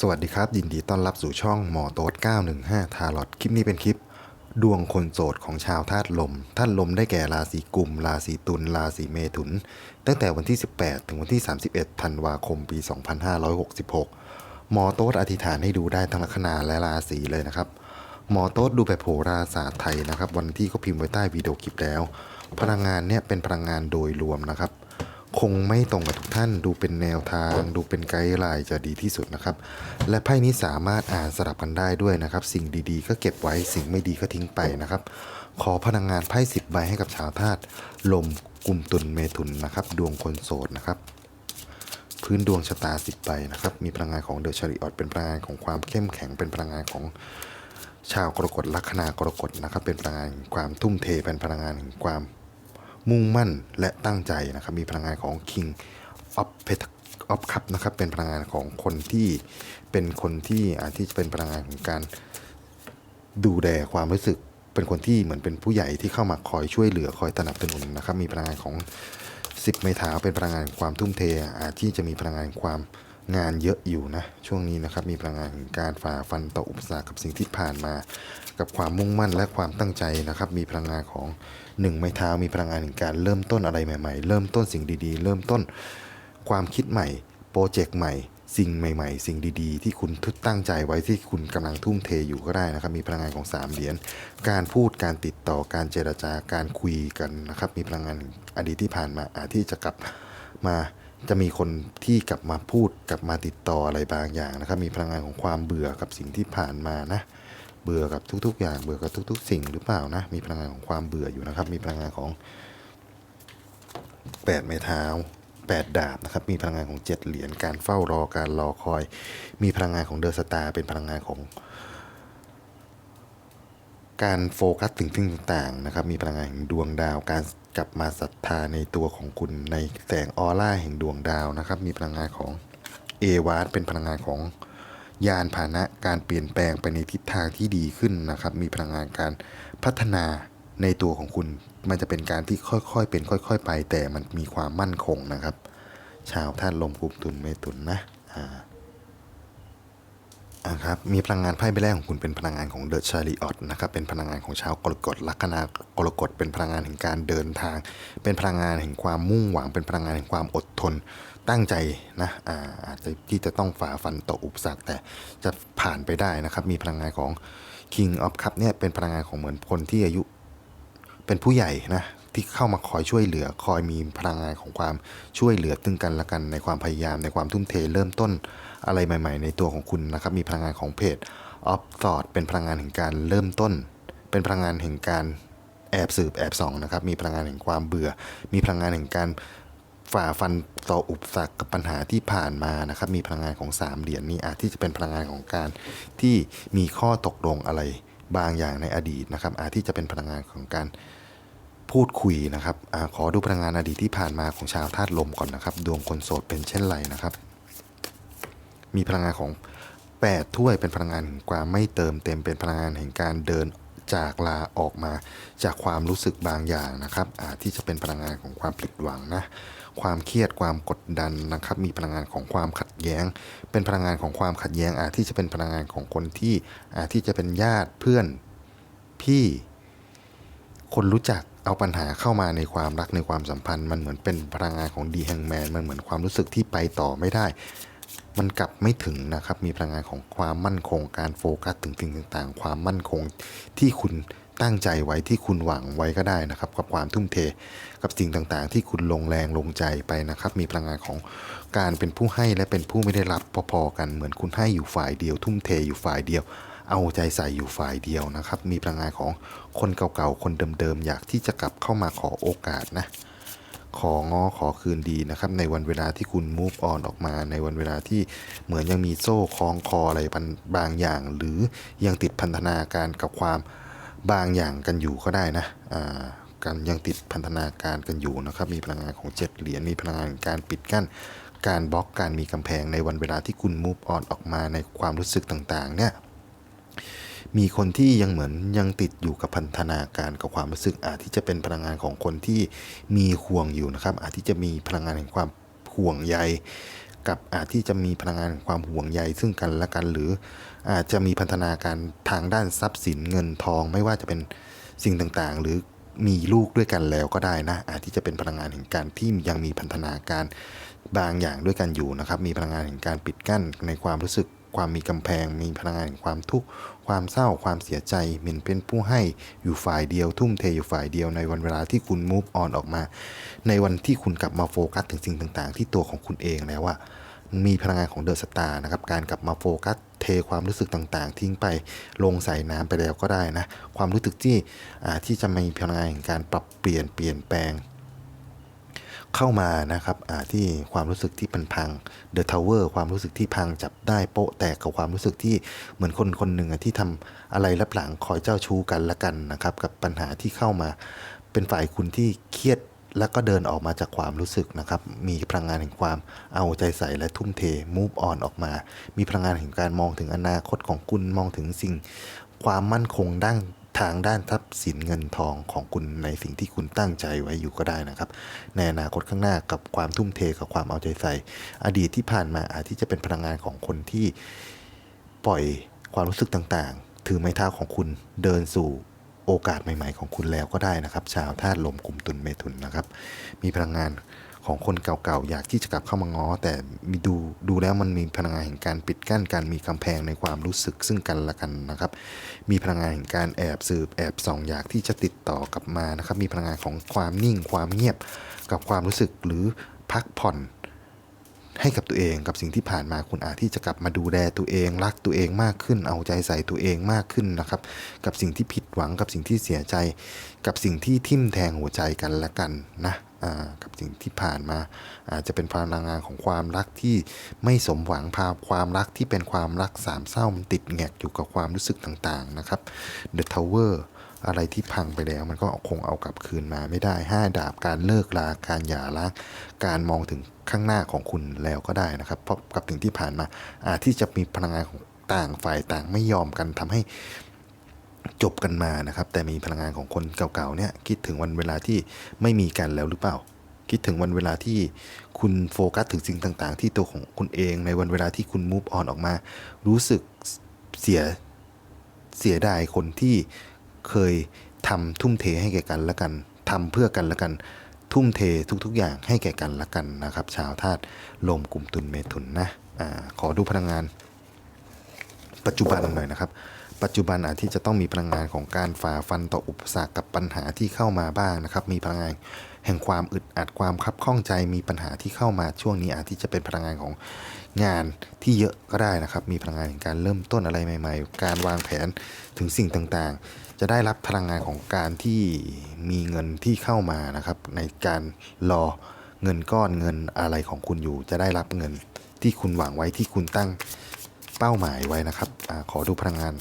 สวัสดีครับ ยินดีต้อนรับสู่ช่องหมอโต๊ด915 ทารอตคลิปนี้เป็นคลิป ดวงคนโสดของชาวธาตุลมธาตุลมได้แก่ราศีกุม ราศีตุลราศีเมถุน ตั้งแต่วันที่ 18 ถึงวันที่ 31 ธันวาคมปี 2566 หมอโต๊ดอธิษฐานให้ดูได้ทั้งลัคนาและราศีเลยนะครับ หมอโต๊ดดูแบบโหราศาสตร์ไทยนะครับ วันที่เขาพิมพ์ไว้ใต้วิดีโอคลิปแล้ว พลังงานเนี่ยเป็นพลังงานโดยรวมนะครับ คงไม่ตรงกับทุกท่านดูเป็นแนวทาง ดูเป็นไกด์ไลน์จะดีที่สุดนะครับ และไพ่นี้สามารถอ่านสลับกันได้ด้วยนะครับ สิ่งดีๆ ก็เก็บไว้สิ่งไม่ดีก็ทิ้งไปนะครับ ขอพลังงานไพ่สิบใบให้กับชาวธาตุลมกลุ่มตุลเมถุนนะครับ ดวงคนโสดนะครับ พื้นดวงชะตาสิบใบนะครับ มีพลังงานของเดอะชาริออตเป็นพลังงานของความเข้มแข็งเป็นพลังงานของชาวกรกฎลัคนากรกฎนะครับ เป็นพลังงานความทุ่มเทเป็นพลังงานแห่งความ มุ่งมั่นและตั้งใจนะครับ มีพลังงานของ King of p e t of Cup นะครับเป็นพลังงานของคนที่เป็นคนที่อาจที่จะเป็นพลังงานของการดูแลความรู้สึก เป็นคนที่เหมือนเป็นผู้ใหญ่ที่เข้ามาคอยช่วยเหลือคอยสนับสนุนนะครับ มีพลังงานของ 10 ไม้เท้าเป็นพลังงานความทุ่มเท อาจที่จะมีพลังงานความ งานเยอะอยู่นะ ช่วงนี้นะครับ มีพลังงานแห่งการฝ่าฟันต่ออุปสรรคกับสิ่งที่ผ่านมา กับความมุ่งมั่นและความตั้งใจนะครับ มีพลังงานของหนึ่งไม้เท้ามีพลังงานแห่งการเริ่มต้นอะไรใหม่ ๆ เริ่มต้นสิ่งดีๆ เริ่มต้นความคิดใหม่ โปรเจกต์ใหม่ สิ่งใหม่ ๆ สิ่งดีๆ ที่คุณทุตั้งใจไว้ที่คุณกำลังทุ่มเทอยู่ก็ได้นะครับ มีพลังงานของสามเหรียญการพูดการติดต่อการเจรจาการคุยกันนะครับ มีพลังงานอดีตที่ผ่านมาอาจที่จะกลับมา จะมีคนที่กลับมาพูดกลับมาติดต่ออะไรบางอย่างนะครับ มีพลังงานของความเบื่อกับสิ่งที่ผ่านมานะ เบื่อกับทุก ๆ อย่าง เบื่อกับทุก ๆ สิ่งหรือเปล่านะ มีพลังงานของความเบื่ออยู่นะครับ มีพลังงานของแปดไม้เท้าแปดดาบนะครับ มีพลังงานของเจ็ดเหรียญ การเฝ้ารอ การรอคอย มีพลังงานของเดอะสตาร์ เป็นพลังงานของ การโฟกัสถึงสิ่งต่างๆนะครับ มีพลังงานแห่งดวงดาว การ กลับมาศรัทธาในตัวของคุณในแสงออร่าแห่งดวงดาวนะครับ มีพลังงานของเอวาร์เป็นพลังงานของยานพาหนะการเปลี่ยนแปลงไปในทิศทางที่ดีขึ้นนะครับ มีพลังงานการพัฒนาในตัวของคุณ มันจะเป็นการที่ค่อยๆ เป็นค่อย ๆ ไป แต่มันมีความมั่นคงนะครับ ชาวท่านลมกลุ่มตุนเมตุนนะอ่า อ่าครับมีพลังงานไพ่ใบแรกของคุณเป็นพลังงานของเดอะชาริออตนะครับเป็นพลังงานของชาวกรกฎลัคนากรกฎเป็นพลังงานแห่งการเดินทาง เป็นพลังงานแห่งความมุ่งหวัง เป็นพลังงานแห่งความอดทน ตั้งใจนะอาอาจจะที่จะต้องฝ่าฟันต่ออุปสรรคแต่จะผ่านไปได้นะครับ มีพลังงานของ King of Cup เนี่ยเป็นพลังงานของเหมือนคนที่อายุเป็นผู้ใหญ่นะ ที่เข้ามาคอยช่วยเหลือ คอยมีพลังงานของความช่วยเหลือซึ่งกันและกันในความพยายามในความทุ่มเทเริ่มต้นอะไรใหม่ ๆ ในตัวของคุณนะครับ มีพลังงานของเพจออฟสอดเป็นพลังงานแห่งการเริ่มต้น เป็นพลังงานแห่งการแอบสืบแอบส่องนะครับ มีพลังงานแห่งความเบื่อ มีพลังงานแห่งการฝ่าฟันต่ออุปสรรคกับปัญหาที่ผ่านมานะครับ มีพลังงานของสามเหรียญนี้อาจที่จะเป็นพลังงานของการที่มีข้อตกลงอะไรบางอย่างในอดีตนะครับ อาจที่จะเป็นพลังงานของการ พูดคุยนะครับอขอดูพลังงานอดีตที่ผ่านมาของชาวธาตุลมก่อนนะครับ ดวงคนโสดเป็นเช่นไรนะครับ มีพลังงานของ8ถ้วยเป็นพลังงานแห่งความไม่เติมเต็มเป็นพลังงานแห่งการเดินจากลาออกมาจากความรู้สึกบางอย่างนะครับที่จะเป็นพลังงานของความผิดหวังนะความเครียดความกดดันนะครับ มีพลังงานของความขัดแย้ง เป็นพลังงานของความขัดแย้งอาจที่จะเป็นพลังงานของคนที่อาจที่จะเป็นญาติเพื่อนพี่ คนรู้จัก เอาปัญหาเข้ามาในความรักในความสัมพันธ์ มันเหมือนเป็นพลังงานของดีแฮงแมนมันเหมือนความรู้สึกที่ไปต่อไม่ได้ มันกลับไม่ถึงนะครับ มีพลังงานของความมั่นคงการโฟกัสถึงสิ่งต่างๆ ความมั่นคงที่คุณตั้งใจไว้ที่คุณหวังไว้ก็ได้นะครับ กับความทุ่มเทกับสิ่งต่างๆ ที่คุณลงแรงลงใจไปนะครับ มีพลังงานของการเป็นผู้ให้และเป็นผู้ไม่ได้รับพอๆกันเหมือนคุณให้อยู่ฝ่ายเดียว ทุ่มเทอยู่ฝ่ายเดียว เอาใจใส่อยู่ฝ่ายเดียวนะครับ มีพลังงานของคนเก่าๆ คนเดิมๆ อยากที่จะกลับเข้ามาขอโอกาสนะ ของ้อขอคืนดีนะครับ ในวันเวลาที่คุณ move on ออกมา ในวันเวลาที่เหมือนยังมีโซ่คล้องคออะไรบางอย่าง หรือยังติดพันธนาการกับความบางอย่างกันอยู่ก็ได้นะอ่ากันยังติดพันธนาการกันอยู่นะครับ มีพลังงานของเจ็ดเหรียญ มีพลังงานการปิดกั้น การบล็อก การมีกำแพงในวันเวลาที่คุณ move on ออกมาในความรู้สึกต่างๆเนี่ย มีคนที่ยังเหมือนยังติดอยู่กับพันธนาการกับความรู้สึกอาจที่จะเป็นพลังงานของคนที่มีห่วงอยู่นะครับ อาจที่จะมีพลังงานแห่งความห่วงใยกับอาจที่จะมีพลังงานแห่งความห่วงใยซึ่งกันและกัน หรืออาจจะมีพันธนาการทางด้านทรัพย์สินเงินทอง ไม่ว่าจะเป็นสิ่งต่างๆ หรือมีลูกด้วยกันแล้วก็ได้นะ อาจที่จะเป็นพลังงานแห่งการที่ยังมีพันธนาการบางอย่างด้วยกันอยู่นะครับ มีพลังงานแห่งการปิดกั้นในความรู้สึก ความมีกำแพง มีพลังงานแห่งความทุกข์ความเศร้าความเสียใจเหมันเป็นผู้ให้อยู่ฝ่ายเดียวทุ่มเทอยู่ฝ่ายเดียวในวันเวลาที่คุณ move on ออกมา ในวันที่คุณกลับมาโฟกัสถึงสิ่งต่าง ๆ ที่ตัวของคุณเองแล้วว่ามีพลังงานของเดอะสตาร์นะครับ การกลับมาโฟกัสเทความรู้สึกต่างๆ ทิ้งไปลงใส่น้ำไปแล้วก็ได้นะ ความรู้สึกที่ที่จะมีพลังงานแห่งการปรับเปลี่ยนเปลี่ยนแปลง เข้ามานะครับที่ความรู้สึกที่พันพังเดอะทาวเวอร์ความรู้สึกที่พังจับได้โปะแตกกับความรู้สึกที่เหมือนคนคนหนึ่งที่ทำอะไรรับหลังคอยเจ้าชู้กันละกันนะครับ กับปัญหาที่เข้ามา เป็นฝ่ายคุณที่เครียดแล้วก็เดินออกมาจากความรู้สึกนะครับ มีพลังงานแห่งความเอาใจใส่และทุ่มเท move on ออกมา มีพลังงานแห่งการมองถึงอนาคตของคุณ มองถึงสิ่ง ความมั่นคงด้าน ทางด้านทรัพย์สินเงินทองของคุณในสิ่งที่คุณตั้งใจไว้อยู่ก็ได้นะครับ ในอนาคตข้างหน้ากับความทุ่มเทกับความเอาใจใส่ อดีตที่ผ่านมาอาจที่จะเป็นพลังงานของคนที่ปล่อยความรู้สึกต่างๆ ถือไม้เท้าของคุณเดินสู่โอกาสใหม่ ๆ ของคุณแล้วก็ได้นะครับ ชาวธาตุลมกลุ่มตุลเมถุนนะครับ มีพลังงาน ของคนเก่าๆ อยากที่จะกลับเข้ามาง้อ แต่มีดูดูแล้วมันมีพลังงานแห่งการปิดกั้นการมีกำแพงในความรู้สึกซึ่งกันและกันนะครับ มีพลังงานแห่งการแอบสืบแอบส่องอยากที่จะติดต่อกลับมานะครับ มีพลังงานของความนิ่งความเงียบ กับความรู้สึกหรือพักผ่อนให้กับตัวเองกับสิ่งที่ผ่านมาคุณอาจที่จะกลับมาดูแลตัวเอง รักตัวเองมากขึ้น เอาใจใส่ตัวเองมากขึ้นนะครับ กับสิ่งที่ผิดหวังกับสิ่งที่เสียใจ กับสิ่งที่ทิ่มแทงหัวใจกันและกันนะ กับสิ่งที่ผ่านมา อาจจะเป็นพลังงานของความรักที่ไม่สมหวังพาความรักที่เป็นความรักสามเศร้ามันติดแงกอยู่กับความรู้สึกต่างๆนะครับ The Tower อะไรที่พังไปแล้วมันก็คงเอากลับคืนมาไม่ได้ห้าดาบการเลิกลาการหย่าร้างการมองถึงข้างหน้าของคุณแล้วก็ได้นะครับ เพราะกับสิ่งที่ผ่านมาอาจที่จะมีพลังงานของต่างฝ่ายต่างไม่ยอมกันทำให้ จบกันมานะครับ แต่มีพลังงานของคนเก่าๆเนี่ยคิดถึงวันเวลาที่ไม่มีกันแล้วหรือเปล่า คิดถึงวันเวลาที่คุณโฟกัสถึงสิ่งต่าง ๆ ที่ตัวของคุณเองในวันเวลาที่คุณ move on ออกมา รู้สึกเสียเสียดายคนที่เคยทำทุ่มเทให้แก่กันและกันทำเพื่อกันและกัน ทุ่มเททุกๆ อย่างให้แก่กันและกันนะครับ ชาวธาตุลมกลุ่มตุลเมถุนนะอขอดูพลังงาน ปัจจุบันหน่อยนะครับ ปัจจุบันอาจที่จะต้องมีพลังงานของการฝ่าฟันต่ออุปสรรคกับปัญหาที่เข้ามาบ้างนะครับ มีพลังงานแห่งความอึดอัดความคับข้องใจมีปัญหาที่เข้ามาช่วงนี้อาจที่จะเป็นพลังงานของงานที่เยอะก็ได้นะครับ มีพลังงานแห่งการเริ่มต้นอะไรใหม่ ๆ การวางแผนถึงสิ่งต่างๆ จะได้รับพลังงานของการที่มีเงินที่เข้ามานะครับ ในการรอเงินก้อนเงินอะไรของคุณอยู่ จะได้รับเงินที่คุณหวังไว้ที่คุณตั้ง เป้าหมายไว้นะครับอขอดูพลังงาน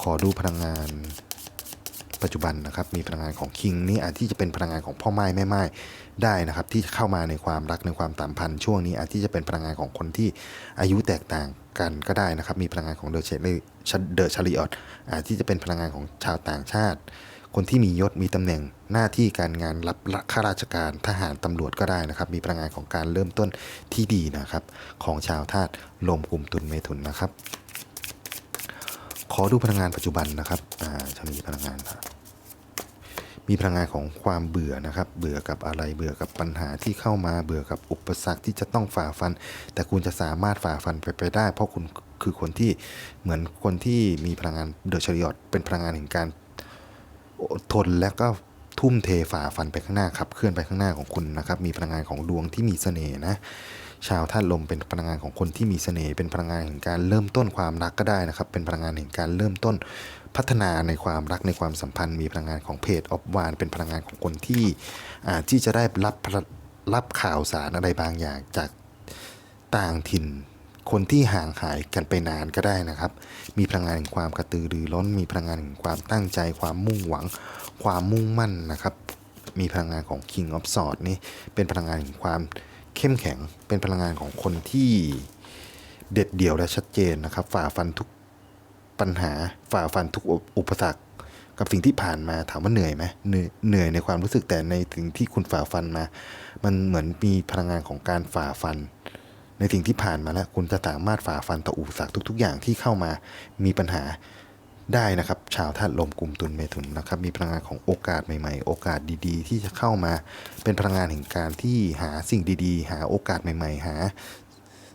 ขอดูพลังงาน ปัจจุบันนะครับ มีพลังงานของคิงนี่อาจที่จะเป็นพลังงานของพ่อไม้แม่ไม้ได้นะครับ ที่เข้ามาในความรักในความสัมพันช่วงนี้ อาจที่จะเป็นพลังงานของคนที่อายุแตกต่างกันก็ได้นะครับ มีพลังงานของเดอะเชลเดอะชาริออตอาจที่จะเป็นพลังงานของชาวต่างชาติ คนที่มียศมีตำแหน่งหน้าที่การงานรับข้าราชการทหารตำรวจก็ได้นะครับ มีพลังงานของการเริ่มต้นที่ดีนะครับ ของชาวธาตุลมกลุ่มตุลเมถุนนะครับ ขอดูพลังงานปัจจุบันนะครับอ่าจะมีพลังงานมีพลังงานของความเบื่อนะครับ เบื่อกับอะไร เบื่อกับปัญหาที่เข้ามา เบื่อกับอุปสรรคที่จะต้องฝ่าฟัน แต่คุณจะสามารถฝ่าฟันไปไปได้ เพราะคุณคือคนที่เหมือนคนที่มีพลังงานเดอะชริอตเป็นพลังงานแห่งการ ทนและก็ทุ่มเทฝ่าฟันไปข้างหน้าขับเคลื่อนไปข้างหน้าของคุณนะครับ มีพลังงานของดวงที่มีเสน่ห์นะ ชาวธาตุลมเป็นพลังงานของคนที่มีเสน่ห์เป็นพลังงานแห่งการเริ่มต้นความรักก็ได้นะครับ เป็นพลังงานแห่งการเริ่มต้นพัฒนาในความรักในความสัมพันธ์ มีพลังงานของเพจออฟวานเป็นพลังงานของคนที่อาที่จะได้รับรับข่าวสารอะไรบางอย่างจากต่างถิ่น คนที่ห่างหายกันไปนานก็ได้นะครับ มีพลังงานแห่งความกระตือรือร้น มีพลังงานแห่งความตั้งใจ ความมุ่งหวัง ความมุ่งมั่นนะครับ มีพลังงานของ King of Swords นี่เป็นพลังงานแห่งความเข้มแข็ง เป็นพลังงานของคนที่เด็ดเดี่ยวและชัดเจนนะครับ ฝ่าฟันทุกปัญหา ฝ่าฟันทุกอุปสรรค กับสิ่งที่ผ่านมาถามว่าเหนื่อยไหมเหนื่อยเหนื่อยในความรู้สึกแต่ในสิ่งที่คุณฝ่าฟันมา มันเหมือนมีพลังงานของการฝ่าฟัน ในสิ่งที่ผ่านมาแล้ว คุณจะสามารถฝ่าฟันต่ออุปสรรคทุก ๆ อย่างที่เข้ามามีปัญหาได้นะครับ ชาวธาตุลมกลุ่มตุลเมถุนนะครับ มีพลังงานของโอกาสใหม่ๆ โอกาสดีๆ ที่จะเข้ามาเป็นพลังงานแห่งการที่หาสิ่งดีๆ หาโอกาสใหม่ ๆ หา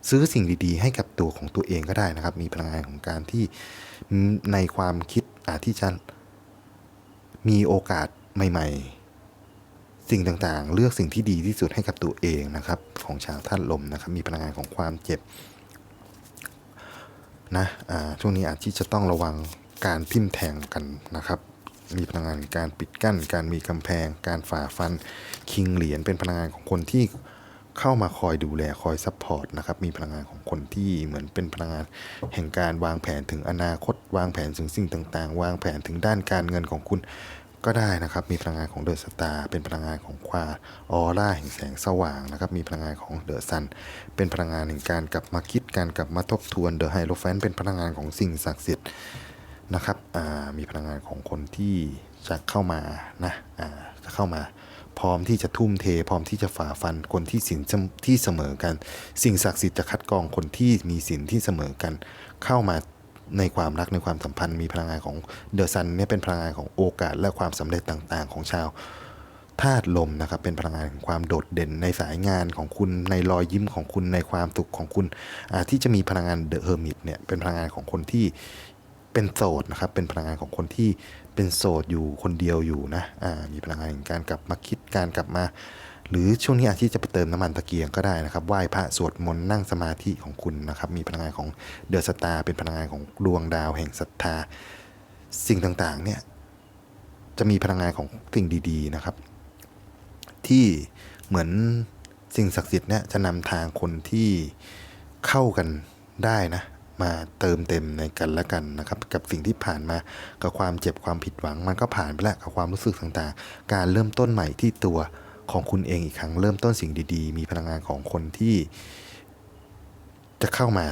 ซื้อสิ่งดีๆ ให้กับตัวของตัวเองก็ได้นะครับ มีพลังงานของการที่ในความคิดอาจที่จะมีโอกาสใหม่ ๆ สิ่งต่างๆ เลือกสิ่งที่ดีที่สุดให้กับตัวเองนะครับ ของชาวธาตุลมนะครับ มีพลังงานของความเจ็บนะอ่าช่วงนี้อาจที่จะต้องระวังการทิ่มแทงกันนะครับมีพลังงานการปิดกั้น การมีกำแพง การฝ่าฟัน คิงเหรียญเป็นพลังงานของคนที่เข้ามาคอยดูแลคอยซัพพอร์ตนะครับ มีพลังงานของคนที่เหมือนเป็นพลังงานแห่งการวางแผนถึงอนาคต วางแผนถึงสิ่งต่างๆ วางแผนถึงด้านการเงินของคุณ ก็ได้นะครับ มีพลังงานของเดอะสตาร์เป็นพลังงานของความออร่าแห่งแสงสว่างนะครับ มีพลังงานของเดอะซัน เป็นพลังงานแห่งการกลับมาคิดการกลับมาทบทวนเดอะไฮโลแฟนเป็นพลังงานของสิ่งศักดิ์สิทธิ์นะครับมีพลังงานของคนที่จะเข้ามานะจะเข้ามาพร้อมที่จะทุ่มเท พร้อมที่จะฝ่าฟันคนที่สินที่เสมอกัน สิ่งศักดิ์สิทธิ์จะคัดกรองคนที่มีสินที่เสมอกัน เข้ามา ในความรักในความสัมพันธ์มีพลังงานของเดอะซันเนี่ยเป็นพลังงานของโอกาสและความสำเร็จต่างๆ ของชาวธาตุลมนะครับเป็นพลังงานของความโดดเด่นในสายงานของคุณในรอยยิ้มของคุณในความสุขของคุณที่จะมีพลังงานเดอะเฮอร์มิตเนี่ยเป็นพลังงานของคนที่เป็นโสดนะครับเป็นพลังงานของคนที่เป็นโสดอยู่คนเดียวอยู่นะมีพลังงานแห่งการกลับมาคิดการกลับมา หรือช่วงนี้อาจที่จะไปเติมน้ำมันตะเกียงก็ได้นะครับไหว้พระสวดมนต์นั่งสมาธิของคุณนะครับมีพลังงานของเดอสตาเป็นพลังงานของดวงดาวแห่งศรัทธา สิ่งต่างๆเนี่ยจะมีพลังงานของสิ่งดีๆนะครับ ที่เหมือนสิ่งศักดิ์สิทธิ์เนี่ยจะนำทางคนที่เข้ากันได้นะมาเติมเต็มในกันและกันนะครับ กับสิ่งที่ผ่านมากับความเจ็บความผิดหวัง มันก็ผ่านไปแล้วกับความรู้สึกต่างๆ การเริ่มต้นใหม่ที่ตัว ของคุณเองอีกครั้ง เริ่มต้นสิ่งดีๆ มีพลังงานของคนที่จะเข้ามา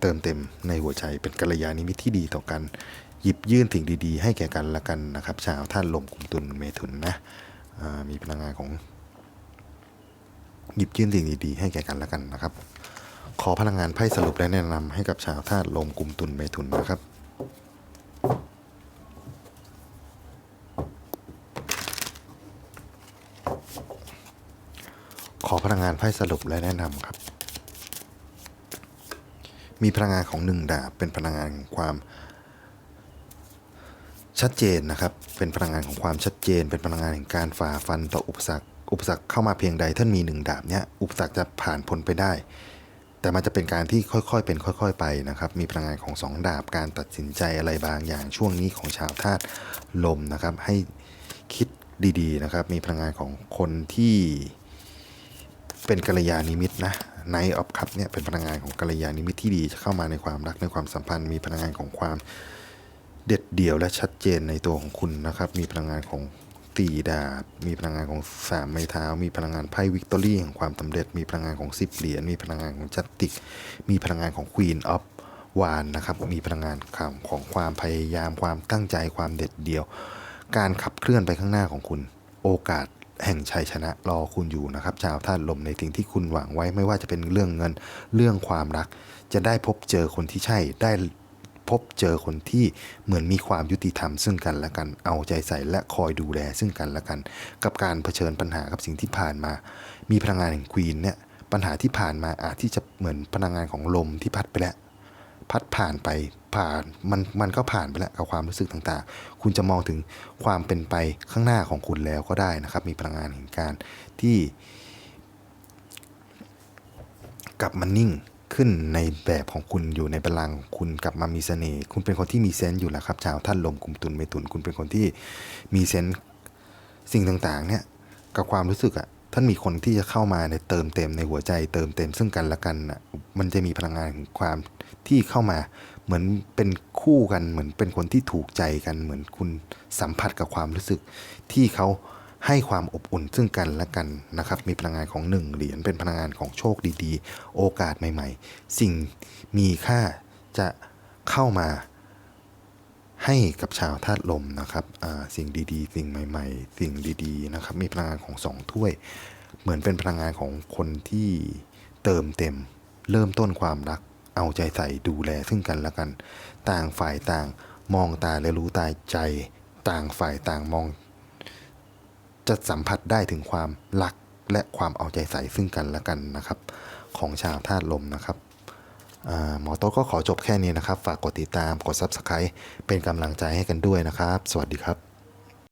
เติมเต็มในหัวใจเป็นกัลยาณมิตรที่ดีต่อกัน หยิบยื่นสิ่งดีๆ ให้แก่กันและกันนะครับ ชาวท่านลมกุมตุลเมถุนนะมีพลังงานของ หยิบยื่นสิ่งดีๆ ให้แก่กันและกันนะครับ ขอพลังงานไพ่สรุปและแนะนำให้กับชาวธาตุลมกลุ่มตุลเมถุนนะครับ พลังงานไพ่สรุปและแนะนำครับ มีพลังงานของหนึ่งดาบเป็นพลังงานของความชัดเจนนะครับ เป็นพลังงานของความชัดเจน เป็นพลังงานแห่งการฝ่าฟันต่ออุปสรรค อุปสรรคเข้ามาเพียงใดท่านมีหนึ่งดาบเนี้ยอุปสรรคจะผ่านพ้นไปได้ แต่มันจะเป็นการที่ค่อยๆ เป็นค่อย ๆ ไปนะครับ มีพลังงานของสองดาบการตัดสินใจอะไรบางอย่างช่วงนี้ของชาวธาตุลมนะครับ ให้คิดดีๆนะครับ มีพลังงานของคนที่ เป็นกัลยาณมิตรนะไนออฟคัพเนี่ยเป็นพลังงานของกัลยาณมิตรที่ดีจะเข้ามาในความรักในความสัมพันธ์ มีพลังงานของความเด็ดเดี่ยวและชัดเจนในตัวของคุณนะครับ มีพลังงานของตีดาบ มีพลังงานของสามไม้เท้า มีพลังงานไพ่วิกตอรี่แห่งความสำเร็จ มีพลังงานของสิบเหรียญ มีพลังงานของจัตติก มีพลังงานของควีนออฟวานนะครับ มีพลังงานของความพยายาม ความตั้งใจ ความเด็ดเดี่ยว การขับเคลื่อนไปข้างหน้าของคุณ โอกาส แห่งชัยชนะรอคุณอยู่นะครับ ชาวธาตุลมในสิ่งที่คุณหวังไว้ไม่ว่าจะเป็นเรื่องเงินเรื่องความรัก จะได้พบเจอคนที่ใช่ได้พบเจอคนที่เหมือนมีความยุติธรรมซึ่งกันและกันเอาใจใส่และคอยดูแลซึ่งกันและกัน กับการเผชิญปัญหากับสิ่งที่ผ่านมา มีพลังงานแห่งควีนเนี่ยปัญหาที่ผ่านมาอาจที่จะเหมือนพลังงานของลมที่พัดไปแล้ว พัดผ่านไปผ่านมันมันก็ผ่านไปแล้วกับความรู้สึกต่างๆ คุณจะมองถึงความเป็นไปข้างหน้าของคุณแล้วก็ได้นะครับ มีพลังงานแห่งการที่กลับมานิ่งขึ้นในแบบของคุณอยู่ในพลังคุณกลับมามีเสน่ห์คุณเป็นคนที่มีเซนส์อยู่แล้วครับชาวท่านลมกุมตุนเมตุนคุณเป็นคนที่มีเซนส์สิ่งต่างๆเนี่ยกับความรู้สึกอะ ท่านมีคนที่จะเข้ามาในเติมเต็มในหัวใจ เติมเต็มซึ่งกันและกันอะมันจะมีพลังงานของความที่เข้ามาเหมือนเป็นคู่กันเหมือนเป็นคนที่ถูกใจกันเหมือนคุณสัมผัสกับความรู้สึก ที่เขาให้ความอบอุ่นซึ่งกันและกันนะครับ มีพลังงานของหนึ่งเหรียญเป็นพลังงานของโชคดีๆ โอกาสใหม่ ๆ สิ่งมีค่าจะเข้ามา ให้กับชาวธาตุลมนะครับสิ่งดีๆ สิ่งใหม่ ๆ สิ่งดีๆนะครับมีพลังงานของสองถ้วย เหมือนเป็นพลังงานของคนที่เติมเต็ม เริ่มต้นความรัก เอาใจใส่ดูแลซึ่งกันและกัน ต่างฝ่ายต่างมองตาและรู้ตาใจ ต่างฝ่ายต่างมอง จะสัมผัสได้ถึงความรักและความเอาใจใส่ซึ่งกันและกันนะครับ ของชาวธาตุลมนะครับ หมอโต๊ะก็ขอจบแค่นี้นะครับ ฝากกดติดตาม กด Subscribe เป็นกำลังใจให้กันด้วยนะครับ สวัสดีครับ